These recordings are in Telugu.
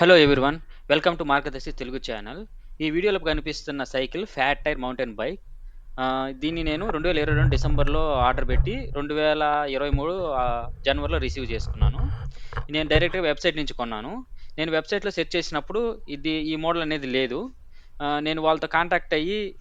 Hello everyone welcome to Margadarsi Telugu channel ఈ వీడియోలో కనిపిస్తున్న cycle fat tyre mountain bike దీన్ని నేను రెండు వేల ఇరవై రెండు డిసెంబర్లో ఆర్డర్ పెట్టి రెండు వేల ఇరవై మూడు జనవరిలో రిసీవ్ చేసుకున్నాను. నేను డైరెక్ట్గా వెబ్సైట్ నుంచి కొన్నాను. నేను వెబ్సైట్లో సెర్చ్ చేసినప్పుడు ఇది ఈ మోడల్ అనేది లేదు. నేను వాళ్ళతో కాంటాక్ట్ అయ్యి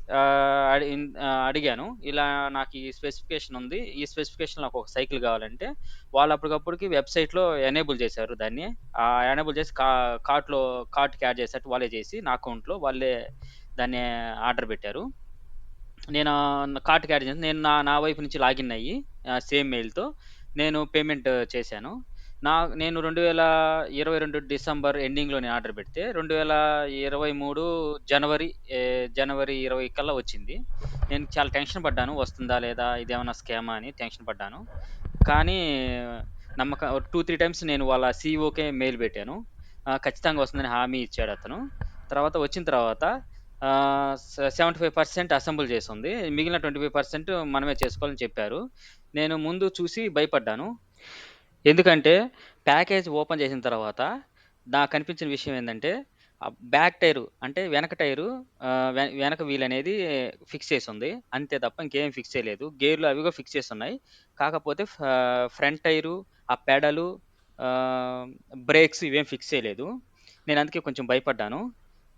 అడి- ఇన్- అడిగాను. ఇలా నాకు ఈ స్పెసిఫికేషన్ ఉంది. ఈ స్పెసిఫికేషన్ నాకు ఒక సైకిల్ కావాలంటే వాళ్ళు అప్పటికప్పటికి వెబ్సైట్లో ఎనేబుల్ చేశారు దాన్ని. ఆ ఎనేబుల్ చేసి కా కార్ట్లో కార్ట్కి యాడ్ చేసేట్టు వాళ్ళే చేసి నా అకౌంట్లో వాళ్ళే దాన్ని ఆర్డర్ పెట్టారు. నేను కార్ట్కి యాడ్ చేసి నేను నా నా వైపు నుంచి లాగిన్ అయ్యి సేమ్ మెయిల్తో నేను పేమెంట్ చేశాను. నా నేను రెండు వేల ఇరవై రెండు డిసెంబర్ ఎండింగ్లో నేను ఆర్డర్ పెడితే రెండు వేల ఇరవై మూడు జనవరి జనవరి ఇరవై కల్లా వచ్చింది. నేను చాలా టెన్షన్ పడ్డాను వస్తుందా లేదా ఇదేమన్నా స్కామా అని టెన్షన్ పడ్డాను. కానీ నమ్మకం టూ త్రీ టైమ్స్ నేను వాళ్ళ సీఈఓకే మెయిల్ పెట్టాను. ఖచ్చితంగా వస్తుందని హామీ ఇచ్చాడు అతను. తర్వాత వచ్చిన తర్వాత సెవెంటీ ఫైవ్ పర్సెంట్ అసెంబుల్ చేసింది మిగిలిన ట్వంటీ ఫైవ్ పర్సెంట్ మనమే చేసుకోవాలని చెప్పారు. నేను ముందు చూసి భయపడ్డాను. ఎందుకంటే ప్యాకేజ్ ఓపెన్ చేసిన తర్వాత నాకు కనిపించిన విషయం ఏంటంటే బ్యాక్ టైరు అంటే వెనక టైరు వెనక వీల్ అనేది ఫిక్స్ చేసి ఉంది అంతే తప్ప ఇంకేం ఫిక్స్ చేయలేదు. గేర్లు అవి కూడా ఫిక్స్ చేసి ఉన్నాయి కాకపోతే ఫ్రంట్ టైరు ఆ పెడలు బ్రేక్స్ ఇవేం ఫిక్స్ చేయలేదు. నేను అందుకే కొంచెం భయపడ్డాను.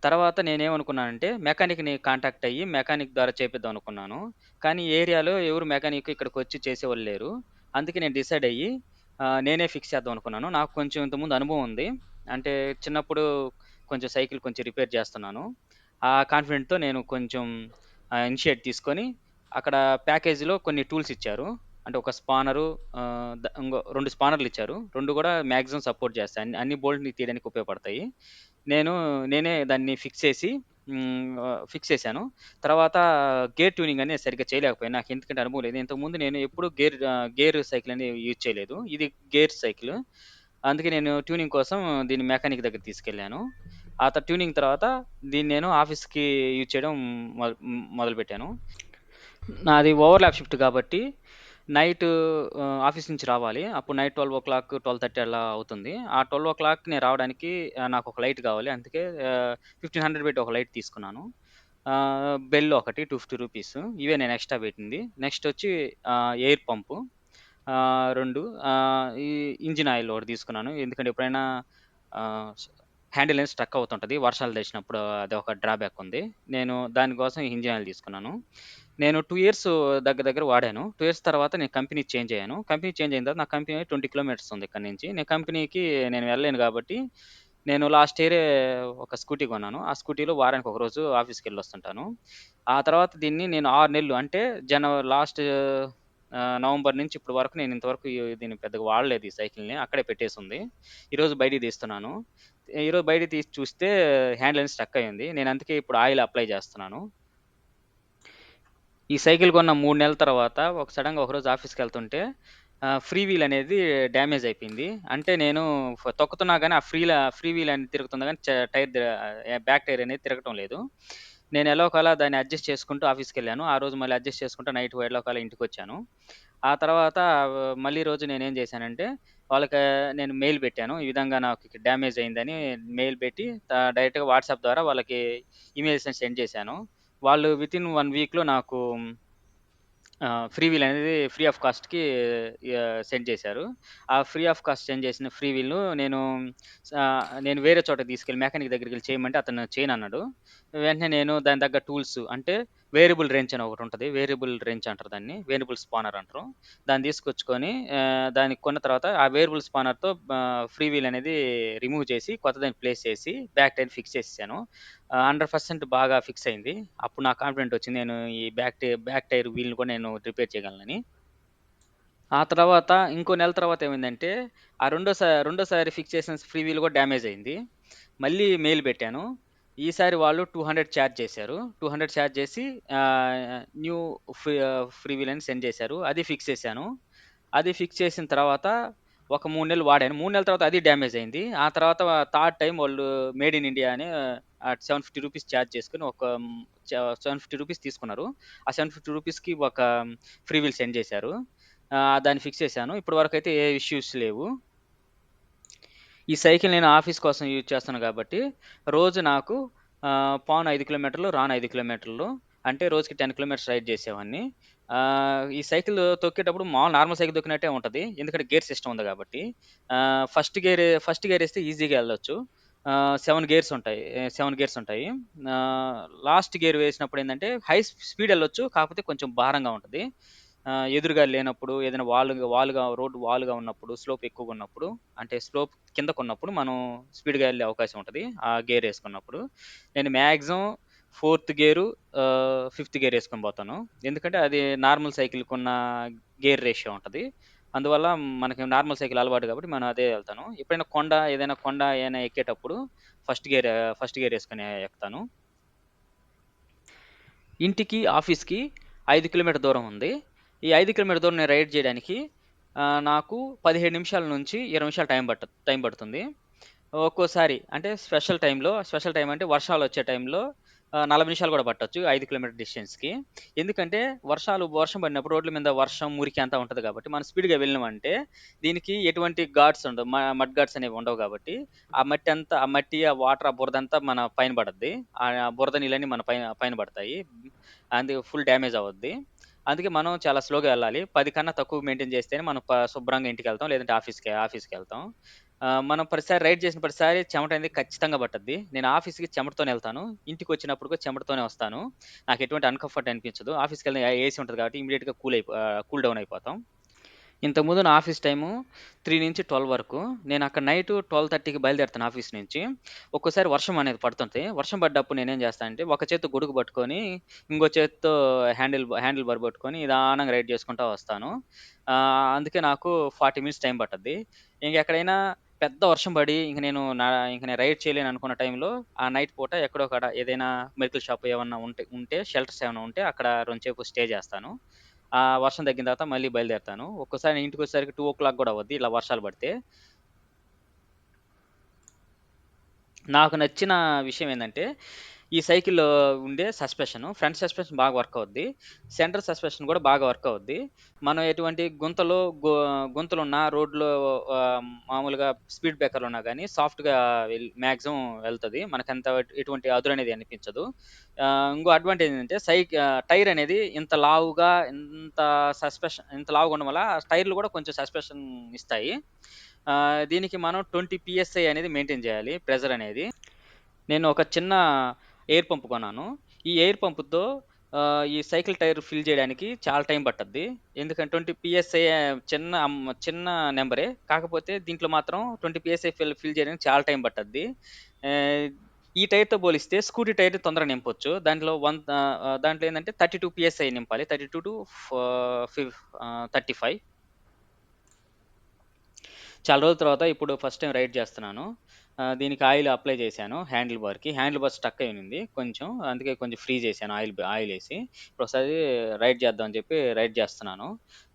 తర్వాత నేనేమనుకున్నానంటే మెకానిక్ని కాంటాక్ట్ అయ్యి మెకానిక్ ద్వారా చేపిద్దాం అనుకున్నాను. కానీ ఏరియాలో ఎవరు మెకానిక్ ఇక్కడికి వచ్చి చేసేవాళ్ళు లేరు. అందుకే నేను డిసైడ్ అయ్యి నేనే ఫిక్స్ చేద్దాం అనుకున్నాను నాకు కొంచెం ఇంతకుముందు అనుభవం ఉంది. అంటే చిన్నప్పుడు కొంచెం సైకిల్ కొంచెం రిపేర్ చేస్తున్నాను. ఆ కాన్ఫిడెంట్తో నేను కొంచెం ఇనిషియేట్ తీసుకొని అక్కడ ప్యాకేజీలో కొన్ని టూల్స్ ఇచ్చారు. అంటే ఒక స్పానరు ఇంకో రెండు స్పానర్లు ఇచ్చారు. రెండు కూడా మ్యాక్సిమం సపోర్ట్ చేస్తాయి. అన్ని అన్ని బోల్ట్ని తీయడానికి ఉపయోగపడతాయి. నేను నేనే దాన్ని ఫిక్స్ చేసి ఫిక్స్ చేశాను. తర్వాత గేర్ ట్యూనింగ్ అనేది సరిగ్గా చేయలేకపోయాను. నాకు ఎందుకంటే అనుభవం లేదు. ఇంతకుముందు నేను ఎప్పుడు గేర్ గేర్ సైకిల్ అనేది యూజ్ చేయలేదు. ఇది గేర్ సైకిల్ అందుకే నేను ట్యూనింగ్ కోసం దీన్ని మెకానిక్ దగ్గర తీసుకెళ్ళాను. ఆ తర్వాత ట్యూనింగ్ తర్వాత దీన్ని నేను ఆఫీస్కి యూజ్ చేయడం మొదలు మొదలుపెట్టాను. నాది ఓవర్లాప్ షిఫ్ట్ కాబట్టి నైట్ ఆఫీస్ నుంచి రావాలి. అప్పుడు night twelve o'clock twelve thirty అలా అవుతుంది. ఆ ట్వెల్వ్ ఓ క్లాక్ నేను రావడానికి నాకు ఒక లైట్ కావాలి. అందుకే ఫిఫ్టీన్ హండ్రెడ్ పెట్టి ఒక లైట్ తీసుకున్నాను. బెల్ ఒకటి టూ ఫిఫ్టీ రూపీస్. ఇవే నేను ఎక్స్ట్రా పెట్టింది. నెక్స్ట్ వచ్చి ఎయిర్ పంపు రెండు ఈ ఇంజిన్ ఆయిల్ ఒకటి తీసుకున్నాను. ఎందుకంటే ఎప్పుడైనా హ్యాండిల్ అనేది స్ట్రక్ అవుతుంటుంది. వర్షాలు తెచ్చినప్పుడు అది ఒక డ్రాబ్యాక్ ఉంది. నేను దానికోసం ఇంజిన్ ఆయిల్ తీసుకున్నాను. నేను టూ ఇయర్స్ దగ్గర దగ్గర వాడాను. టూ ఇయర్స్ తర్వాత నేను కంపెనీ చేంజ్ అయ్యాను. కంపెనీ చేంజ్ అయిన తర్వాత నా కంపెనీ ట్వంటీ కిలోమీటర్స్ ఉంది ఇక్కడ నుంచి. నేను కంపెనీకి నేను వెళ్ళలేను కాబట్టి నేను లాస్ట్ ఇయరే ఒక స్కూటీ కొన్నాను. ఆ స్కూటీలో వారానికి ఒక రోజు ఆఫీస్కి వెళ్ళి వస్తుంటాను. ఆ తర్వాత దీన్ని నేను ఆరు నెలలు అంటే జనవరి లాస్ట్ నవంబర్ నుంచి ఇప్పటి వరకు నేను ఇంతవరకు ఈ- దీన్ని పెద్దగా వాడలేదు ఈ సైకిల్ని. అక్కడే పెట్టేసి ఉంది. ఈరోజు బయటికి తీస్తున్నాను. ఈరోజు బయట తీసి చూస్తే హ్యాండిల్ స్టక్ అయ్యింది నేను అందుకే ఇప్పుడు ఆయిల్ అప్లై చేస్తున్నాను. ఈ సైకిల్ కొన్న మూడు నెలల తర్వాత ఒక సడన్గా ఒకరోజు ఆఫీస్కి వెళ్తుంటే ఫ్రీ వీల్ అనేది డ్యామేజ్ అయిపోయింది. అంటే నేను తొక్కుతున్నా కానీ ఆ ఫ్రీ ఫ్రీ వీల్ అనేది తిరుగుతుంది కానీ టైర్ బ్యాక్ టైర్ అనేది తిరగటం లేదు. నేను ఎలా ఒకలా దాన్ని అడ్జస్ట్ చేసుకుంటూ ఆఫీస్కి వెళ్ళాను. ఆ రోజు మళ్ళీ అడ్జస్ట్ చేసుకుంటూ నైట్ ఎలా ఒకలా ఇంటికి వచ్చాను. ఆ తర్వాత మళ్ళీ రోజు నేనేం చేశానంటే వాళ్ళకి నేను మెయిల్ పెట్టాను. ఈ విధంగా నాకు డ్యామేజ్ అయిందని మెయిల్ పెట్టి డైరెక్ట్గా వాట్సాప్ ద్వారా వాళ్ళకి ఇమెయిల్స్ సెండ్ చేశాను. వాళ్ళు విత్ ఇన్ వన్ వీక్లో నాకు ఫ్రీ వీల్ అనేది ఫ్రీ ఆఫ్ కాస్ట్కి సెండ్ చేశారు. ఆ ఫ్రీ ఆఫ్ కాస్ట్ సెండ్ చేసిన ఫ్రీ వీల్ను నేను నేను వేరే చోట తీసుకెళ్ళి మెకానిక్ దగ్గరికి వెళ్ళి చేయమంటే అతను చేయను అన్నాడు వెంటనే నేను దాని తగ్గ టూల్స్ అంటే వేరియబుల్ రేంజ్ అని ఒకటి ఉంటుంది. వేరియబుల్ రేంజ్ అంటారు దాన్ని. వేరియబుల్ స్పానర్ అంటారు. దాన్ని తీసుకొచ్చుకొని దాన్ని దానికి కొన్న తర్వాత ఆ వేరియబుల్ స్పానర్తో ఫ్రీ వీల్ అనేది రిమూవ్ చేసి కొత్త దాన్ని ప్లేస్ చేసి బ్యాక్ టైర్ ఫిక్స్ చేసాను హండ్రెడ్ పర్సెంట్ బాగా ఫిక్స్ అయింది. అప్పుడు నాకు కాన్ఫిడెంట్ వచ్చింది నేను ఈ బ్యాక్ టైర్ బ్యాక్ టైర్ వీల్ని కూడా నేను రిపేర్ చేయగలనని. ఆ తర్వాత ఇంకో నెల తర్వాత ఏమైందంటే ఆ రెండోసారి రెండోసారి ఫిక్స్ చేసిన ఫ్రీ వీల్ కూడా డ్యామేజ్ అయింది. మళ్ళీ మెయిల్ పెట్టాను. ఈసారి వాళ్ళు టూ హండ్రెడ్ ఛార్జ్ చేశారు. టూ హండ్రెడ్ ఛార్జ్ చేసి న్యూ ఫ్రీ ఫ్రీ విల్ అని సెండ్ చేశారు. అది ఫిక్స్ చేశాను. అది ఫిక్స్ చేసిన తర్వాత ఒక మూడు నెలలు వాడాను. మూడు నెలల తర్వాత అది డ్యామేజ్ అయింది. ఆ తర్వాత థర్డ్ టైం వాళ్ళు మేడ్ ఇన్ ఇండియా అని సెవెన్ ఫిఫ్టీ రూపీస్ ఛార్జ్ చేసుకుని ఒక సెవెన్ ఫిఫ్టీ రూపీస్ తీసుకున్నారు. ఆ సెవెన్ ఫిఫ్టీ రూపీస్కి ఒక ఫ్రీ వీల్ సెండ్ చేశారు. దాన్ని ఫిక్స్ చేశాను. ఇప్పటి వరకు అయితే ఏ ఇష్యూస్ లేవు. ఈ సైకిల్ నేను ఆఫీస్ కోసం యూజ్ చేస్తాను కాబట్టి రోజు నాకు పాన్ ఐదు కిలోమీటర్లు, రాను ఐదు కిలోమీటర్లు. అంటే రోజుకి 10 కిలోమీటర్స్ రైడ్ చేసేవాడిని. ఈ సైకిల్ తొక్కేటప్పుడు మామూలు నార్మల్ సైకిల్ తొక్కినట్టే ఉంటుంది ఎందుకంటే గేర్ సిస్టమ్ ఉంది కాబట్టి. ఫస్ట్ గేర్ ఫస్ట్ గేర్ వేస్తే ఈజీగా వెళ్ళొచ్చు సెవెన్ గేర్స్ ఉంటాయి. సెవెన్ గేర్స్ ఉంటాయి. లాస్ట్ గేర్ వేసినప్పుడు ఏంటంటే హై స్పీడ్ వెళ్ళొచ్చు కాకపోతే కొంచెం భారంగా ఉంటుంది ఆహ్, ఎదురుగా లేనప్పుడు ఏదైనా వాలుగా వాలుగా రోడ్డు వాలుగా ఉన్నప్పుడు, స్లోప్ ఎక్కువగా ఉన్నప్పుడు, అంటే స్లోప్ కిందకున్నప్పుడు మనం స్పీడ్‌గా వెళ్ళే అవకాశం ఉంటది. ఆ గేర్ ఏసుకున్నప్పుడు. నేను maximum fourth gear ah, fifth gear వేసుకొని పోతాను. ఎందుకంటే అది నార్మల్ సైకిల్‌కున్న గేర్ రేషియో ఉంటది. అందువల్ల మనకి నార్మల్ సైకిల్ అలవాటు కాబట్టి మనం అదే వెళ్తాను ఎప్పుడైనా కొండ ఏదైనా కొండ ఏమైనా ఎక్కేటప్పుడు ఫస్ట్ గేర్ ఫస్ట్ గేర్ ఏసుకొని ఎక్కుతాను. ఇంటికి, ఆఫీస్‌కి 5 కిలోమీటర్ దూరం ఉంది. ఈ ఐదు కిలోమీటర్ దూరం నేను రైడ్ చేయడానికి నాకు 17 నిమిషాల నుంచి 20 నిమిషాలు టైం పట్ట టైం పడుతుంది. ఒక్కోసారి అంటే స్పెషల్ టైంలో స్పెషల్ టైం అంటే వర్షాలు వచ్చే టైంలో నలభై నిమిషాలు కూడా పట్టవచ్చు ఐదు కిలోమీటర్ డిస్టెన్స్‌కి. ఎందుకంటే వర్షాలు వర్షం పడినప్పుడు రోడ్ల మీద వర్షం, మురికి అంతా ఉంటుంది కాబట్టి మనం స్పీడ్‌గా వెళ్ళినామంటే దీనికి ఎటువంటి గాడ్స్ ఉండవు. మ మడ్ గాడ్స్ అనేవి ఉండవు కాబట్టి ఆ మట్టి అంతా ఆ మట్టి, ఆ వాటర్, ఆ బురద అంతా మన పైన పడద్ది. ఆ బురద నీళ్ళని మన పైన పైన పడతాయి. అందుకే ఫుల్ డ్యామేజ్ అవుద్ది. అందుకే మనం చాలా స్లోగా వెళ్ళాలి పది కన్నా తక్కువ మెయింటైన్ చేస్తేనే మనం ప శుభ్రంగా ఇంటికెళ్తాం. లేదంటే ఆఫీస్‌కి వెళ్తాం ఆహ్, మనం ప్రతిసారి రైడ్ చేసిన ప్రతిసారి చెమట అనేది ఖచ్చితంగా పట్టద్ది. నేను ఆఫీస్‌కి చెమటతోనే వెళ్తాను ఇంటికి వచ్చినప్పుడు కూడా చెమటతోనే వస్తాను. నాకు ఎటువంటి అన్‌కంఫర్ట్ అనిపించదు. ఆఫీస్కి వెళ్ళిన ఏసీ ఉంటుంది కాబట్టి ఇమీడియట్గా కూల్ అయిపో కూల్ డౌన్ అయిపోతాం. ఇంతకుముందు నా ఆఫీస్ టైము 3-12 వరకు. నేను అక్కడ నైట్ ట్వెల్వ్ 12:30కి బయలుదేరుతాను ఆఫీస్ నుంచి. ఒక్కోసారి వర్షం అనేది పడుతుంది వర్షం పడ్డప్పుడు నేనేం చేస్తానంటే, ఒక చేత్తో గొడుగు పట్టుకొని, ఇంకో చేత్తో హ్యాండిల్ హ్యాండిల్ బార్ పట్టుకొని నిదానంగా రైడ్ చేసుకుంటా వస్తాను. ఆహ్, అందుకే నాకు 40 మినిట్స్ టైం పట్టద్ది. ఇంకెక్కడైనా పెద్ద వర్షం పడి ఇంక నేను నా ఇంక నేను రైడ్ చేయలేను అనుకున్న టైంలో, ఆ నైట్ పూట ఎక్కడో కాడ ఏదైనా మెడికల్ షాప్ ఏమన్నా ఉంటే ఉంటే షెల్టర్స్ ఏమైనా ఉంటే అక్కడ రొంచేపు స్టే చేస్తాను. ఆ వర్షం తగ్గిన తర్వాత మళ్ళీ బయలుదేరుతాను. ఒక్కోసారి ఇంటికొచ్చేసరికి 2:00 కూడా అవద్ది ఇలా వర్షాలు పడితే. నాకు నచ్చిన విషయం ఏంటంటే ఈ సైకిల్‌లో ఉండే సస్పెన్షన్. ఫ్రంట్ సస్పెన్షన్ బాగా వర్క్ అవుద్ది. సెంటర్ సస్పెన్షన్ కూడా బాగా వర్క్ అవుద్ది. మనం ఎటువంటి గుంతలు గు గుంతలున్నా రోడ్‌లో మామూలుగా స్పీడ్ బ్రేకర్లు ఉన్నా కానీ సాఫ్ట్‌గా మ్యాక్సిమం వెళ్తుంది మనకంత ఎటువంటి అదురనేది అనిపించదు. ఇంకో అడ్వాంటేజ్ ఏంటంటే సైక్ టైర్ అనేది ఇంత లావుగా, ఇంత సస్పెన్షన్ ఇంత లావుగా ఉండడం వల్ల టైర్‌లు కూడా కొంచెం సస్పెన్షన్ ఇస్తాయి. దీనికి మనం 20 పీఎస్ఐ అనేది మెయింటైన్ చేయాలి ప్రెజర్ అనేది. నేను ఒక చిన్న ఎయిర్ పంప్ కొన్నాను. ఈ ఎయిర్ పంప్‌తో ఈ సైకిల్ టైర్ ఫిల్ చేయడానికి చాలా టైం పట్టద్ది. ఎందుకంటే ట్వంటీ పిఎస్ఐ చిన్న చిన్న నెంబరే కాకపోతే దీంట్లో మాత్రం ట్వంటీ పిఎస్ఐ ఫిల్ ఫిల్ చేయడానికి చాలా టైం పట్టద్ది. ఈ టైర్‌తో పోలిస్తే స్కూటీ టైర్ తొందరగా నింపొచ్చు. దాంట్లో వన్ ఆహ్, ఆహ్, దాంట్లో ఏందంటే 32 పీఎస్ఐ నింపాలి. 32 టు థర్టీ ఫిఫ్ ఆహ్, 35 చాలా రోజుల తర్వాత ఇప్పుడు ఫస్ట్ టైం రైడ్ చేస్తున్నాను. దీనికి ఆయిల్ అప్లై చేశాను హ్యాండిల్ బార్‌కి. హ్యాండిల్ బార్ స్టక్ అయి ఉన్నింది కొంచెం. అందుకే కొంచెం ఫ్రీ చేశాను ఆయిల్ ఆయిల్ ఆయిలేసి. ఇప్పుడొకసారి రైడ్ చేద్దాం అని చెప్పి రైడ్ చేస్తున్నాను.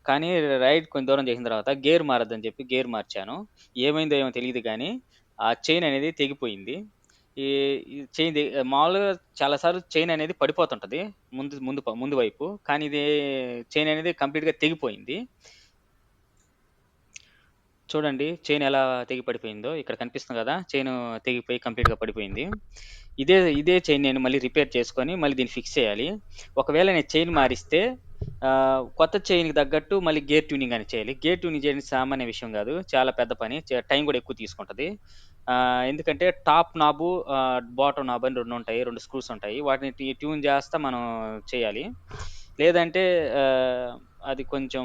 కానీ రైడ్ కొంచెం దూరం చేసిన తర్వాత గేర్ మారొద్దని చెప్పి గేర్ మార్చాను. ఏమైందో ఏమో తెలీదు కానీ ఆ చైన్ అనేది తెగిపోయింది. ఈ ఈ చైన్ మామూలుగా చాలా సార్లు చైన్ అనేది పడిపోతుంటది. ముందు ముందు ప ముందు వైపు. కానీ ఇది చైన్ అనేది కంప్లీట్‌గా తెగిపోయింది. చూడండి చైన్ ఎలా తెగి పడిపోయిందో. ఇక్కడ కనిపిస్తుంది కదా చైన్ తెగిపోయి కంప్లీట్‌గా పడిపోయింది. ఇదే ఇదే చైన్ నేను మళ్ళీ రిపేర్ చేసుకొని మళ్ళీ దీన్ని ఫిక్స్ చేయాలి. ఒకవేళ నేను చైన్ మారిస్తే కొత్త చైన్‌కి తగ్గట్టు మళ్ళీ గేర్ ట్యూనింగ్ అని చేయాలి. గేర్ ట్యూనింగ్ చేయడం సామాన్య విషయం కాదు చాలా పెద్ద పని. టైం కూడా ఎక్కువ తీసుకుంటుంది ఎందుకంటే టాప్ నాబు ఆహ్, బాటమ్ అని రెండు ఉంటాయి. రెండు స్క్రూస్ ఉంటాయి. వాటిని ట్యూన్ చేస్తా మనం చేయాలి. లేదంటే అది కొంచెం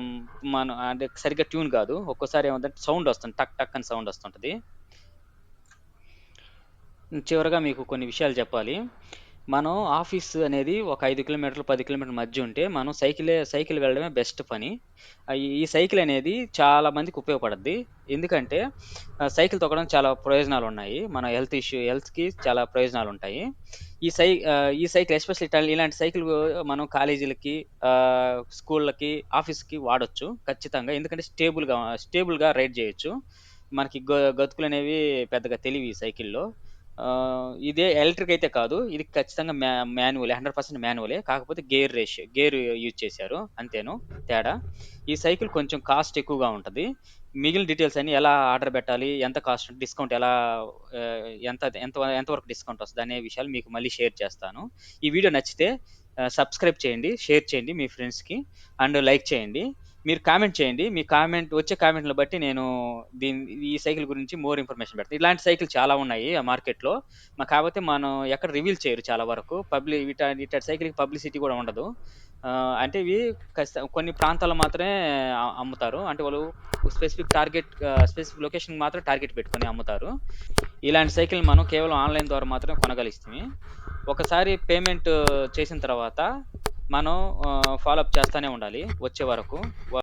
మనం అంటే సరిగ్గా ట్యూన్ కాదు. ఒక్కోసారి ఏమంటే సౌండ్ వస్తుంది. టక్ టక్ అని సౌండ్ వస్తుంటుంది చివరగా మీకు కొన్ని విషయాలు చెప్పాలి. మనం ఆఫీస్ అనేది ఒక ఐదు కిలోమీటర్లు, పది కిలోమీటర్ల మధ్య ఉంటే మనం సైకిలే సైకిల్ వెళ్ళడమే బెస్ట్ పని. ఈ సైకిల్ అనేది చాలా మందికి ఉపయోగపడుద్ది. ఎందుకంటే సైకిల్ తొక్కడం చాలా ప్రయోజనాలు ఉన్నాయి మన హెల్త్ ఇష్యూ హెల్త్‌కి చాలా ప్రయోజనాలు ఉంటాయి ఈ సై ఈ సైకిల్ ఎస్పెషల్లీ ఇట ఇలాంటి సైకిల్ మనం కాలేజీలకి స్కూళ్ళకి, ఆఫీస్‌కి వాడొచ్చు ఖచ్చితంగా. ఎందుకంటే స్టేబుల్‌గా స్టేబుల్‌గా రైడ్ చేయొచ్చు. మనకి గ గతుకులనేవి పెద్దగా తెలివి ఈ సైకిల్‌లో. ఇదే ఎలక్ట్రిక్ అయితే కాదు. ఇది ఖచ్చితంగా మ్యా మాన్యువలే 100% మాన్యువలే. కాకపోతే గేర్ రేషియో గేర్ యూజ్ చేశారు అంతేను తేడా. ఈ సైకిల్ కొంచెం కాస్ట్ ఎక్కువగా ఉంటది. మిగిలిన డీటెయిల్స్ అన్ని ఎలా ఆర్డర్ పెట్టాలి ఎంత కాస్ట్ డిస్కౌంట్ ఎలా ఎంత ఎంత ఎంతవరకు డిస్కౌంట్ వస్తుంది అనే విషయాలు మీకు మళ్ళీ షేర్ చేస్తాను. ఈ వీడియో నచ్చితే సబ్స్క్రైబ్ చేయండి, షేర్ చేయండి మీ ఫ్రెండ్స్‌కి అండ్ లైక్ చేయండి. మీరు కామెంట్ చేయండి. మీ కామెంట్ వచ్చే కామెంట్‌లని బట్టి నేను దీని ఈ సైకిల్ గురించి మోర్ ఇన్ఫర్మేషన్ పెడతాను. ఇలాంటి సైకిల్ చాలా ఉన్నాయి ఆ మార్కెట్‌లో. మా కాకపోతే మనం ఎక్కడ రివీల్ చేయరు చాలా వరకు. పబ్లి ఇట ఇట్లాంటి సైకిల్‌కి పబ్లిసిటీ కూడా ఉండదు. అంటే ఇవి కొన్ని ప్రాంతాల్లో మాత్రమే అమ్ముతారు. అంటే వాళ్ళు స్పెసిఫిక్ టార్గెట్ స్పెసిఫిక్ లొకేషన్ మాత్రం టార్గెట్ పెట్టుకొని అమ్ముతారు. ఇలాంటి సైకిల్ మనం కేవలం ఆన్‌లైన్ ద్వారా మాత్రమే కొనగలిస్తాము ఒకసారి పేమెంట్ చేసిన తర్వాత మనం ఫాలోఅప్ చేస్తూనే ఉండాలి వచ్చే వరకు.